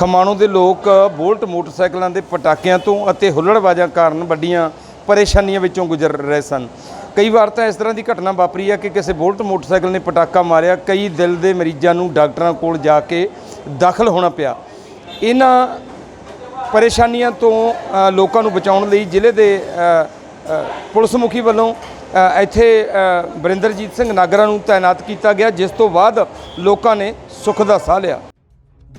ਖਮਾਣੋ ਦੇ ਲੋਕ ਬੋਲਟ ਮੋਟਰਸਾਈਕਲਾਂ ਦੇ ਪਟਾਕਿਆਂ ਤੋਂ ਅਤੇ ਹੁੱਲੜਬਾਜ਼ਾਂ ਕਾਰਨ ਵੱਡੀਆਂ ਪਰੇਸ਼ਾਨੀਆਂ ਵਿੱਚੋਂ ਗੁਜ਼ਰ ਰਹੇ ਸਨ। ਕਈ ਵਾਰ ਤਾਂ ਇਸ ਤਰ੍ਹਾਂ ਦੀ ਘਟਨਾ ਵਾਪਰੀ ਹੈ ਕਿ ਕਿਸੇ ਬੋਲਟ ਮੋਟਰਸਾਈਕਲ ਨੇ ਪਟਾਕਾ ਮਾਰਿਆ ਕਈ ਦਿਲ ਦੇ ਮਰੀਜ਼ਾਂ ਨੂੰ ਡਾਕਟਰਾਂ ਕੋਲ ਜਾ ਕੇ ਦਾਖਲ ਹੋਣਾ ਪਿਆ। ਇਹਨਾਂ ਪਰੇਸ਼ਾਨੀਆਂ ਤੋਂ ਅ, ਲੋਕਾਂ ਨੂੰ ਬਚਾਉਣ ਲਈ ਜ਼ਿਲ੍ਹੇ ਦੇ ਅ, ਅ, ਪੁਲਿਸ ਮੁਖੀ ਵੱਲੋਂ ਅ, ਇੱਥੇ ਅ, ਬਰਿੰਦਰਜੀਤ ਸਿੰਘ ਨਾਗਰਾ ਨੂੰ ਤਾਇਨਾਤ ਕੀਤਾ ਗਿਆ ਜਿਸ ਤੋਂ ਬਾਅਦ ਲੋਕਾਂ ਨੇ ਸੁੱਖ ਦਾ ਸਾਹ ਲਿਆ।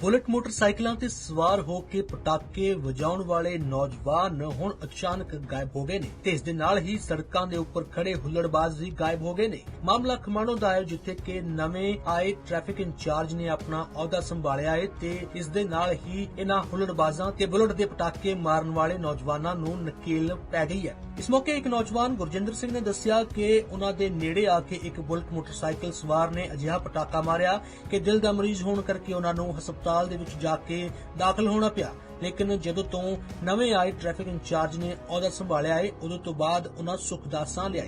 ਬੁਲਟ ਮੋਟਰਸਾਈਕਲਾਂ ਤੇ ਸਵਾਰ ਹੋ ਕੇ ਪਟਾਕੇ ਵਜਾਉਣ ਵਾਲੇ ਨੌਜਵਾਨ ਹੁਣ ਅਚਾਨਕ ਗਾਇਬ ਹੋ ਗਏ ਨੇ ਤੇ ਇਸ ਦੇ ਨਾਲ ਹੀ ਸੜਕਾਂ ਦੇ ਉੱਪਰ ਖੜੇ ਹੁੱਲੜਬਾਜ਼ ਵੀ ਗਾਇਬ ਹੋ ਗਏ ਨੇ। ਮਾਮਲਾ ਖਮਾਣੋ ਦਾ ਹੈ ਜਿੱਥੇ ਕਿ ਨਵੇਂ ਆਏ ਟ੍ਰੈਫਿਕ ਇੰਚਾਰਜ ਨੇ ਆਪਣਾ ਅਹੁਦਾ ਸੰਭਾਲਿਆ ਹੈ ਤੇ ਇਸ ਦੇ ਨਾਲ ਹੀ ਇਹਨਾਂ ਹੁੱਲੜਬਾਜ਼ਾਂ ਤੇ ਬੁਲਟ ਦੇ ਪਟਾਕੇ ਮਾਰਨ ਵਾਲੇ ਨੌਜਵਾਨਾਂ ਨੂੰ ਨਕੇਲ ਪੈ ਗਈ ਹੈ। ਇਸ ਮੌਕੇ ਇੱਕ ਨੌਜਵਾਨ ਗੁਰਜਿੰਦਰ ਸਿੰਘ ਨੇ ਦੱਸਿਆ ਕਿ ਉਹਨਾਂ ਦੇ ਨੇੜੇ ਆ ਕੇ ਇੱਕ ਬੁਲਟ ਮੋਟਰਸਾਈਕਲ ਸਵਾਰ ਨੇ ਅਜਿਹਾ ਪਟਾਕਾ ਮਾਰਿਆ ਕਿ ਦਿਲ ਦਾ ਮਰੀਜ਼ ਹੋਣ ਕਰਕੇ ਉਹਨਾਂ ਨੂੰ ਹਸਪਤਾਲ ਦੇ ਵਿੱਚ ਜਾ ਕੇ ਦਾਖਲ ਹੋਣਾ ਪਿਆ। ਲੇਕਿਨ ਜਦੋਂ ਤੋਂ ਨਵੇਂ ਆਏ ਟ੍ਰੈਫਿਕ ਇੰਚਾਰਜ ਨੇ ਅਹੁਦਾ ਸੰਭਾਲਿਆ ਹੈ ਉਦੋਂ ਤੋਂ ਬਾਅਦ ਉਹਨਾਂ ਸੁੱਖ ਦਾ ਸਾਹ ਲਿਆ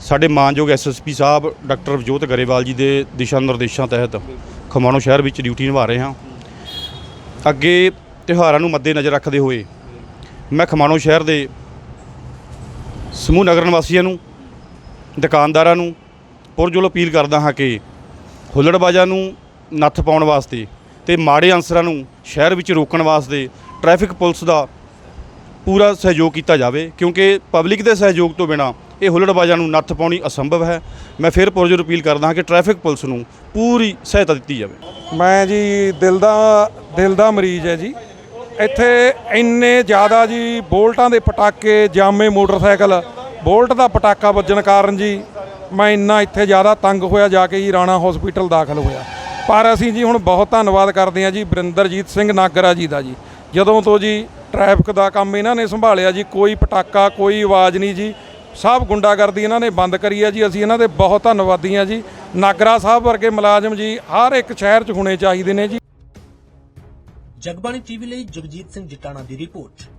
ਸਾਡੇ ਮਾਨਯੋਗ ਐਸਐਸਪੀ ਸਾਹਿਬ, ਡਾਕਟਰ ਵਿਜੋਤ ਗਰੇਵਾਲ ਜੀ ਦੇ ਦਿਸ਼ਾ ਨਿਰਦੇਸ਼ਾਂ ਤਹਿਤ ਖਮਾਣੋ ਸ਼ਹਿਰ ਵਿੱਚ ਡਿਊਟੀ ਨਿਭਾ ਰਹੇ ਹਾਂ। ਅੱਗੇ ਤਿਉਹਾਰਾਂ ਨੂੰ ਮੱਦੇ ਨਜ਼ਰ ਰੱਖਦੇ ਹੋਏ ਮੈਂ ਖਮਾਣੋ ਸ਼ਹਿਰ ਦੇ ਸਮੂਹ ਨਗਰ ਨਿਵਾਸੀਆਂ ਨੂੰ, ਦੁਕਾਨਦਾਰਾਂ ਨੂੰ ਪੁਰਜੋਲ ਅਪੀਲ ਕਰਦਾ ਹਾਂ ਕਿ ਹੁੱਲੜਬਾਜ਼ਾਂ ਨੂੰ ਨੱਥ ਪਾਉਣ ਵਾਸਤੇ ਤੇ ਮਾੜੇ ਅਨਸਰਾਂ ਨੂੰ ਸ਼ਹਿਰ ਵਿੱਚ ਰੋਕਣ ਵਾਸਤੇ ਟ੍ਰੈਫਿਕ ਪੁਲਿਸ ਦਾ ਪੂਰਾ ਸਹਿਯੋਗ ਕੀਤਾ ਜਾਵੇ, ਕਿਉਂਕਿ ਪਬਲਿਕ ਦੇ ਸਹਿਯੋਗ ਤੋਂ ਬਿਨਾ ਇਹ ਹੁੱਲੜਬਾਜ਼ਾਂ ਨੂੰ ਨੱਥ ਪਾਉਣੀ ਅਸੰਭਵ ਹੈ। ਮੈਂ ਫਿਰ ਪੁਰਜੋਰ ਅਪੀਲ ਕਰਦਾ ਹਾਂ ਕਿ ਟ੍ਰੈਫਿਕ ਪੁਲਿਸ ਨੂੰ ਪੂਰੀ ਸਹਾਇਤਾ ਦਿੱਤੀ ਜਾਵੇ। ਮੈਂ ਜੀ ਦਿਲ ਦਾ ਦਿਲ ਦਾ ਮਰੀਜ਼ ਹੈ ਜੀ। ਇੱਥੇ ਇੰਨੇ ਜ਼ਿਆਦਾ ਜੀ ਬੋਲਟਾਂ ਦੇ ਪਟਾਕੇ, ਜਾਮੇ ਮੋਟਰਸਾਈਕਲ, ਬੋਲਟ ਦਾ ਪਟਾਕਾ ਵੱਜਣ ਕਾਰਨ ਜੀ ਮੈਂ ਇੰਨਾ ਇੱਥੇ ਜ਼ਿਆਦਾ ਤੰਗ ਹੋਇਆ, ਜਾ ਕੇ ਜੀ ਰਾਣਾ ਹਸਪੀਟਲ ਦਾਖਲ ਹੋਇਆ। ਪਰ ਅਸੀਂ ਜੀ ਹੁਣ ਬਹੁਤ ਧੰਨਵਾਦ ਕਰਦੇ ਹਾਂ ਜੀ ਬਰਿੰਦਰਜੀਤ ਸਿੰਘ ਨਾਗਰਾ ਜੀ ਦਾ ਜੀ। ਜਦੋਂ ਤੋਂ ਜੀ ਟ੍ਰੈਫਿਕ ਦਾ ਕੰਮ ਇਹਨਾਂ ਨੇ ਸੰਭਾਲਿਆ ਜੀ, ਕੋਈ ਪਟਾਕਾ, ਕੋਈ ਆਵਾਜ਼ ਨਹੀਂ ਜੀ। ਸਭ ਗੁੰਡਾਗਰਦੀ ਇਹਨਾਂ ਨੇ ਬੰਦ ਕਰੀ ਹੈ ਜੀ। ਅਸੀਂ ਇਹਨਾਂ ਦੇ ਬਹੁਤ ਧੰਨਵਾਦੀ ਹਾਂ ਜੀ। ਨਾਗਰਾ ਸਾਹਿਬ ਵਰਗੇ ਮੁਲਾਜ਼ਮ ਜੀ, ਹਰ ਇੱਕ ਸ਼ਹਿਰ 'ਚ ਹੋਣੇ ਚਾਹੀਦੇ ਨੇ ਜੀ। ਜਗਬਾਣੀ ਟੀਵੀ ਲਈ ਜਗਜੀਤ ਸਿੰਘ ਜਟਾਣਾ ਦੀ ਰਿਪੋਰਟ।